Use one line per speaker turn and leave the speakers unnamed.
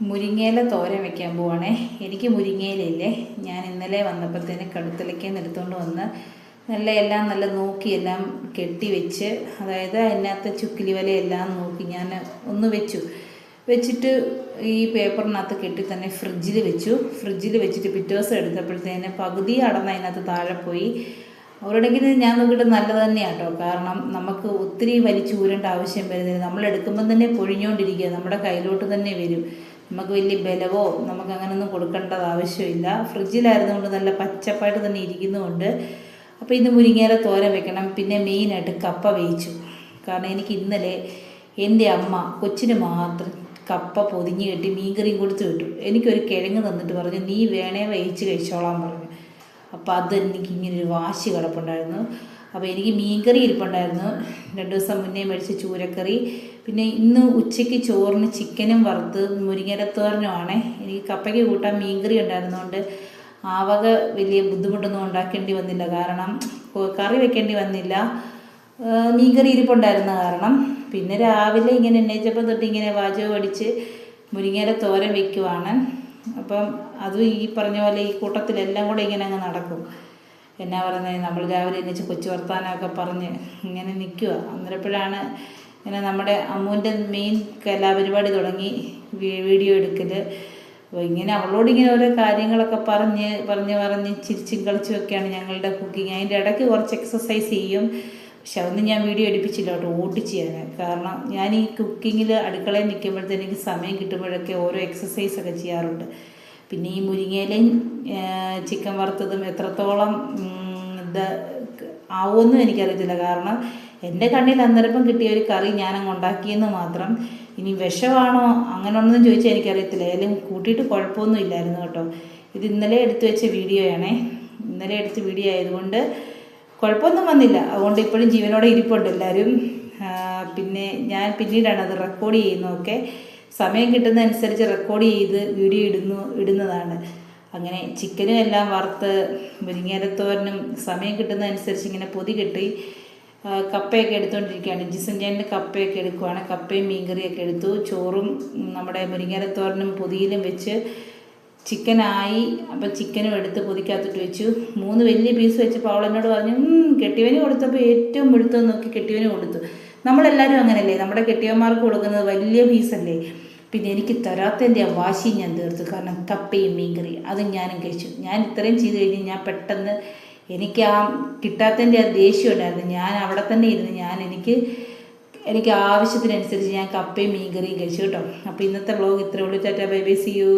മുരിങ്ങയില തോരൻ വെക്കാൻ പോവാണേ. എനിക്ക് മുരിങ്ങയിലയില്ലേ. ഞാൻ ഇന്നലെ വന്നപ്പോഴത്തേന് കടുത്തലയ്ക്ക് നിന്ന് എടുത്തുകൊണ്ട് വന്ന് നല്ല എല്ലാം നല്ല നോക്കി എല്ലാം കെട്ടി വെച്ച് അതായത് അതിനകത്ത് ചുക്കിലി വലയെല്ലാം നോക്കി ഞാൻ ഒന്ന് വെച്ചു. വെച്ചിട്ട് ഈ പേപ്പറിനകത്ത് കെട്ടി തന്നെ ഫ്രിഡ്ജിൽ വെച്ചു. ഫ്രിഡ്ജിൽ വെച്ചിട്ട് പിറ്റേ ദിവസം എടുത്തപ്പോഴത്തേന് പകുതി അടന്ന് അതിനകത്ത് താഴെ പോയി. അവരുടെങ്കിൽ ഞാൻ നോക്കിയിട്ട് നല്ലത് തന്നെയാണ് കേട്ടോ കാരണം നമുക്ക് ഒത്തിരി വലിച്ചൂരേണ്ട ആവശ്യം വരുന്നില്ല. നമ്മൾ എടുക്കുമ്പം തന്നെ പൊഴിഞ്ഞുകൊണ്ടിരിക്കുക നമ്മുടെ കയ്യിലോട്ട് തന്നെ വരും. നമുക്ക് വലിയ ബലവോ നമുക്ക് അങ്ങനെയൊന്നും കൊടുക്കേണ്ടത് ആവശ്യമില്ല. ഫ്രിഡ്ജിലായിരുന്നുകൊണ്ട് നല്ല പച്ചപ്പായിട്ട് തന്നെ ഇരിക്കുന്നതുകൊണ്ട് അപ്പോൾ ഇന്ന് മുരിങ്ങയില തോരൻ വെക്കണം. പിന്നെ മെയിനായിട്ട് കപ്പ വേവിച്ചു. കാരണം എനിക്ക് ഇന്നലെ എന്റെ അമ്മ കൊച്ചിന് മാത്രം കപ്പ പൊതിഞ്ഞ് കെട്ടി മീൻകറിയും കൊടുത്ത് വിട്ടു. എനിക്കൊരു കിഴങ്ങ് തന്നിട്ട് പറഞ്ഞു നീ വേണേ വേവിച്ച് കഴിച്ചോളാൻ പറഞ്ഞു. അപ്പോൾ അത് എനിക്ക് ഇങ്ങനെ ഒരു വാശി കിടപ്പുണ്ടായിരുന്നു. അപ്പോൾ എനിക്ക് മീൻകറി ഇരിപ്പുണ്ടായിരുന്നു. രണ്ട് ദിവസം മുന്നേ മേടിച്ച ചൂരക്കറി. പിന്നെ ഇന്ന് ഉച്ചയ്ക്ക് ചോറിന് ചിക്കനും വറുത്ത് മുരിങ്ങരത്തോറിനുമാണേ എനിക്ക് കപ്പയ്ക്ക് കൂട്ടാൻ മീൻകറി ഉണ്ടായിരുന്നതുകൊണ്ട് ആ വക വലിയ ബുദ്ധിമുട്ടൊന്നും ഉണ്ടാക്കേണ്ടി വന്നില്ല. കാരണം കറി വെക്കേണ്ടി വന്നില്ല. മീൻകറി ഇരിപ്പുണ്ടായിരുന്ന കാരണം. പിന്നെ രാവിലെ ഇങ്ങനെ എണ്ണയിച്ചപ്പോൾ തൊട്ട് ഇങ്ങനെ വാചകം അടിച്ച് മുരിങ്ങയില തോരൻ വെക്കുവാണ്. അപ്പം അതും ഈ പറഞ്ഞ പോലെ ഈ കൂട്ടത്തിലെല്ലാം കൂടെ ഇങ്ങനെ അങ്ങ് നടക്കും. എന്നാ പറയുന്നത് നമ്മൾ രാവിലെ എണീച്ച് കൊച്ചു വർത്താനമൊക്കെ പറഞ്ഞ് ഇങ്ങനെ നിൽക്കുക. അന്നേരപ്പോഴാണ് ഇങ്ങനെ നമ്മുടെ അമ്മുവിന്റെ മെയിൻ കലാപരിപാടി തുടങ്ങി വീഡിയോ എടുക്കൽ അപ്പോൾ ഇങ്ങനെ അവളോട് ഇങ്ങനെ ഓരോ കാര്യങ്ങളൊക്കെ പറഞ്ഞ് പറഞ്ഞ് പറഞ്ഞ് ചിരിച്ചും കളിച്ചും ഒക്കെയാണ് ഞങ്ങളുടെ കുക്കിങ് അതിന്റെ ഇടയ്ക്ക് കുറച്ച് എക്സസൈസ് ചെയ്യും. പക്ഷെ അതൊന്നും ഞാൻ വീഡിയോ എടുപ്പിച്ചില്ല കേട്ടോ ഓട്ടിച്ച് ഞാൻ കാരണം ഞാൻ ഈ കുക്കിങ്ങിൽ അടുക്കളയിൽ നിൽക്കുമ്പോഴത്തേന് എനിക്ക് സമയം കിട്ടുമ്പോഴൊക്കെ ഓരോ എക്സസൈസ് ഒക്കെ ചെയ്യാറുണ്ട്. പിന്നെ ഈ മുരിങ്ങയിലയും ചിക്കൻ വറുത്തതും എത്രത്തോളം ഇത് ആവുമെന്നും എനിക്കറിയത്തില്ല. കാരണം എന്റെ കണ്ണിൽ അന്നേരപ്പം കിട്ടിയ ഒരു കറി ഞാനങ്ങ് ഉണ്ടാക്കിയെന്ന് മാത്രം. ഇനി വിഷമാണോ അങ്ങനെയൊന്നും ചോദിച്ചാൽ എനിക്കറിയത്തില്ല. ഏതായാലും കൂട്ടിയിട്ട് കുഴപ്പമൊന്നും ഇല്ലായിരുന്നു കേട്ടോ. ഇത് ഇന്നലെ എടുത്തു വെച്ച വീഡിയോയാണേ. ഇന്നലെ എടുത്ത വീഡിയോ ആയതുകൊണ്ട് കുഴപ്പമൊന്നും വന്നില്ല. അതുകൊണ്ട് ഇപ്പോഴും ജീവനോടെ ഇരിപ്പുണ്ട് എല്ലാവരും പിന്നെ ഞാൻ പിന്നീടാണ് അത് റെക്കോർഡ് ചെയ്യുന്നതൊക്കെ സമയം കിട്ടുന്ന അനുസരിച്ച് റെക്കോർഡ് ചെയ്ത് വീഡിയോ ഇടുന്നു ഇടുന്നതാണ്. അങ്ങനെ ചിക്കനും എല്ലാം വറുത്ത് മുരിങ്ങേരത്തോരനും സമയം കിട്ടുന്ന അനുസരിച്ച് ഇങ്ങനെ പൊതി കെട്ടി കപ്പയൊക്കെ എടുത്തുകൊണ്ടിരിക്കുകയാണ് ജിസഞ്ചാന്റെ കപ്പയൊക്കെ എടുക്കുവാണ്. കപ്പയും മീൻകറിയൊക്കെ എടുത്തു. ചോറും നമ്മുടെ മുരിങ്ങേരത്തോരനും പൊതിയിലും വെച്ച് ചിക്കനായി അപ്പം ചിക്കനും എടുത്ത് പൊതിക്കകത്തിട്ട് വെച്ചു. മൂന്ന് വലിയ പീസ് വെച്ചപ്പോൾ അവൾ എന്നോട് പറഞ്ഞു "ഉം, കെട്ടിയവന് കൊടുത്തപ്പോൾ ഏറ്റവും വെളുത്തത് നോക്കി കെട്ടിയവന് കൊടുത്തു. നമ്മളെല്ലാവരും അങ്ങനെയല്ലേ നമ്മുടെ കെട്ടിയവന്മാർക്ക് കൊടുക്കുന്നത് വലിയ പീസല്ലേ പിന്നെ എനിക്ക് തരാത്തതിന്റെ ആ വാശി ഞാൻ തീർത്തു. കാരണം കപ്പയും മീൻകറി അതും ഞാനും കഴിച്ചു. ഞാൻ ഇത്രയും ചെയ്ത് കഴിഞ്ഞ് ഞാൻ പെട്ടെന്ന് എനിക്ക് ആ കിട്ടാത്തതിന്റെ ആ ദേഷ്യം ഉണ്ടായിരുന്നു. ഞാൻ അവിടെ തന്നെ ഇരുന്ന് ഞാൻ എനിക്ക് എനിക്ക് ആവശ്യത്തിനനുസരിച്ച് ഞാൻ കപ്പയും മീൻകറിയും കഴിച്ചു കേട്ടോ. അപ്പോൾ ഇന്നത്തെ വ്ളോഗ് ഇത്രേ ഉള്ളൂ. Tata bye bye see you